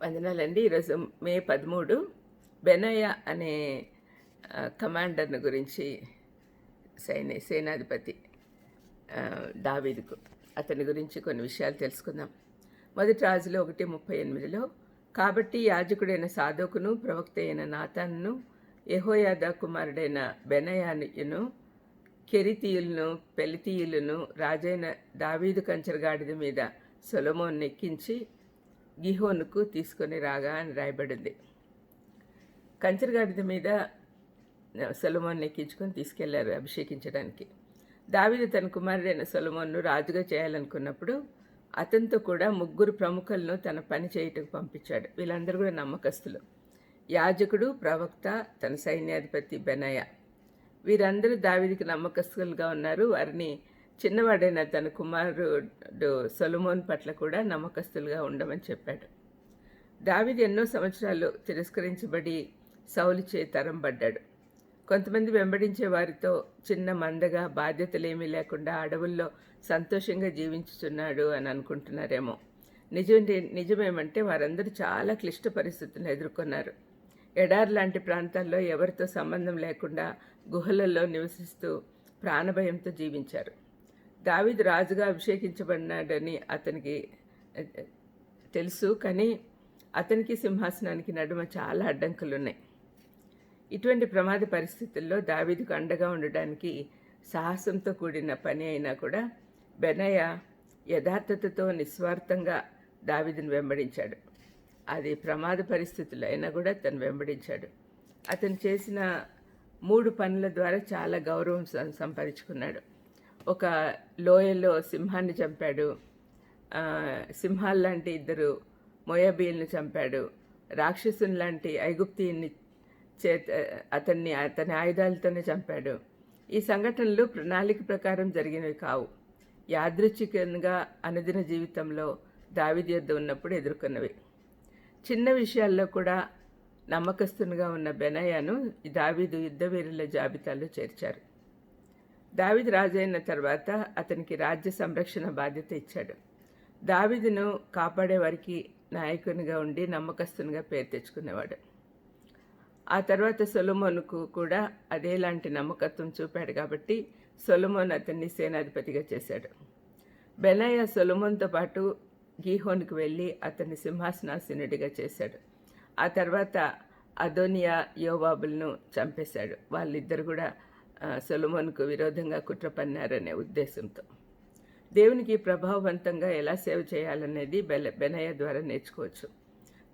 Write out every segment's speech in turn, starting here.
వందనాలండి. ఈరోజు మే పదమూడు. బెనయ్య అనే కమాండర్ను కమాండర్ని గురించి సైన్య సేనాధిపతి దావీదుకు అతని గురించి కొన్ని విషయాలు తెలుసుకుందాం. మొదటి రాజులో ఒకటి ముప్పై ఎనిమిదిలో కాబట్టి యాజకుడైన సాధోకును ప్రవక్త అయిన నాతాన్ను యహోయాద కుమారుడైన బెనయాను కెరితీయులను పెలితీయులను రాజైన దావీదు కంచరగాడిద మీద సొలమోన్ ఎక్కించి గిహోనుకు తీసుకొని రాగా అని రాయబడింది. కంచరగాడిద మీద సొలమోన్ ఎక్కించుకొని తీసుకెళ్ళారు అభిషేకించడానికి. దావీదు తన కుమారుడైన సొలమోన్ను రాజుగా చేయాలనుకున్నప్పుడు అతనితో కూడా ముగ్గురు ప్రముఖులను తన పని చేయటకు పంపించాడు. వీళ్ళందరూ కూడా నమ్మకస్తులు. యాజకుడు ప్రవక్త తన సైన్యాధిపతి బెనయ. వీరందరూ దావిదికి నమ్మకస్తులుగా ఉన్నారు. వారిని చిన్నవాడైన తన కుమారుడు సొలమోన్ పట్ల కూడా నమ్మకస్తులుగా ఉండమని చెప్పాడు. దావిది ఎన్నో సంవత్సరాలు తిరస్కరించబడి సౌలు చే పడ్డాడు కొంతమంది వెంబడించే వారితో చిన్న మందగా బాధ్యతలేమీ లేకుండా అడవుల్లో సంతోషంగా జీవించుచున్నాడు అని అనుకుంటున్నారేమో. నిజం నిజమేమంటే వారందరూ చాలా క్లిష్ట పరిస్థితులను ఎదుర్కొన్నారు. ఎడార్ లాంటి ప్రాంతాల్లో ఎవరితో సంబంధం లేకుండా గుహలలో నివసిస్తూ ప్రాణభయంతో జీవించారు. దావీదు రాజుగా అభిషేకించబడినాడని అతనికి తెలుసు కానీ అతనికి సింహాసనానికి నడుమ చాలా అడ్డంకులు ఉన్నాయి ఇటువంటి ప్రమాద పరిస్థితుల్లో దావీదుకు అండగా ఉండడానికి సాహసంతో కూడిన పని అయినా కూడా బెనయ్య యథార్థతతో నిస్వార్థంగా దావీదును వెంబడించాడు. అది ప్రమాద పరిస్థితులు అయినా కూడా తను వెంబడించాడు. అతను చేసిన మూడు పనుల ద్వారా చాలా గౌరవం సం- సంపాదించుకున్నాడు. ఒక లోయలో సింహాన్ని చంపాడు. ఆ, సింహాల్ లాంటి ఇద్దరు మొయబీల్ని చంపాడు. రాక్షసుని లాంటి ఐగుప్తిని చేత అతన్ని అతని ఆయుధాలతోనే చంపాడు. ఈ సంఘటనలు ప్రణాళిక ప్రకారం జరిగినవి కావు. యాదృచ్ఛికంగా అనుదిన జీవితంలో దావిది యొద్ద ఉన్నప్పుడు ఎదుర్కొన్నవి. చిన్న విషయాల్లో కూడా నమ్మకస్తునిగా ఉన్న బెనయ్యను ఈ దావీదు యుద్ధవీరుల జాబితాలో చేర్చారు. దావిద్ రాజైన తర్వాత అతనికి రాజ్య సంరక్షణ బాధ్యత ఇచ్చాడు. దావిదును కాపాడే వారికి నాయకునిగా ఉండి నమ్మకస్తునిగా పేరు తెచ్చుకునేవాడు. ఆ తర్వాత సొలొమోనుకు కూడా అదేలాంటి నమ్మకత్వం చూపాడు కాబట్టి సొలమోన్ అతన్ని సేనాధిపతిగా చేశాడు. బెనయ్య సొలమోన్తో పాటు గీహోన్కి వెళ్ళి అతన్ని సింహాసనాసీనుడిగా చేశాడు. ఆ తర్వాత అదోనియా యోవాబులను చంపేశాడు. వాళ్ళిద్దరు కూడా సొలమోన్కు విరోధంగా కుట్ర పన్నారనే ఉద్దేశంతో. దేవునికి ప్రభావవంతంగా ఎలా సేవ చేయాలనేది బెల బెనయ్య ద్వారా నేర్చుకోవచ్చు.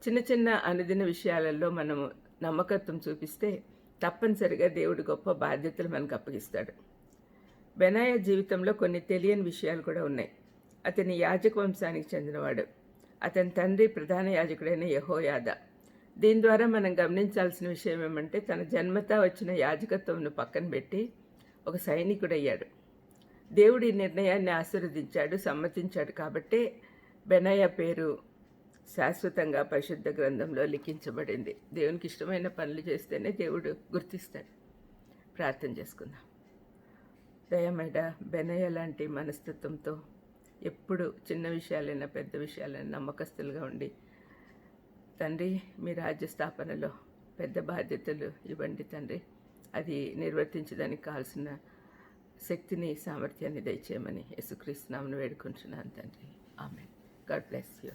చిన్న చిన్న అనుదిన విషయాలలో మనము నమ్మకత్వం చూపిస్తే తప్పనిసరిగా దేవుడు గొప్ప బాధ్యతలు మనకు అప్పగిస్తాడు. బెనాయ జీవితంలో కొన్ని తెలియని విషయాలు కూడా ఉన్నాయి. అతని యాజక వంశానికి చెందినవాడు. అతని తండ్రి ప్రధాన యాజకుడైన యహోయాద. దీని ద్వారా మనం గమనించాల్సిన విషయం ఏమంటే తన జన్మతా వచ్చిన యాజకత్వంను పక్కన పెట్టి ఒక సైనికుడయ్యాడు. దేవుడి నిర్ణయాన్ని ఆశీర్వదించాడు సమ్మతించాడు కాబట్టే బెనయ్య పేరు శాశ్వతంగా పరిశుద్ధ గ్రంథంలో లిఖించబడింది. దేవునికి ఇష్టమైన పనులు చేస్తేనే దేవుడు గుర్తిస్తాడు. ప్రార్థన చేసుకుందాం. దయమేడ బెనయ్య లాంటి మనస్తత్వంతో ఎప్పుడు చిన్న విషయాలైనా పెద్ద విషయాలైనా నమ్మకస్తులుగా ఉండి తండ్రి మీ రాజ్య స్థాపనలో పెద్ద బాధ్యతలు ఇవ్వండి తండ్రి. అది నిర్వర్తించడానికి కావాల్సిన శక్తిని సామర్థ్యాన్ని దయచేయమని యేసుక్రీస్తు నామను వేడుకుంటున్నాను తండ్రి. ఆమె గాడ్ బ్లెస్ యూ.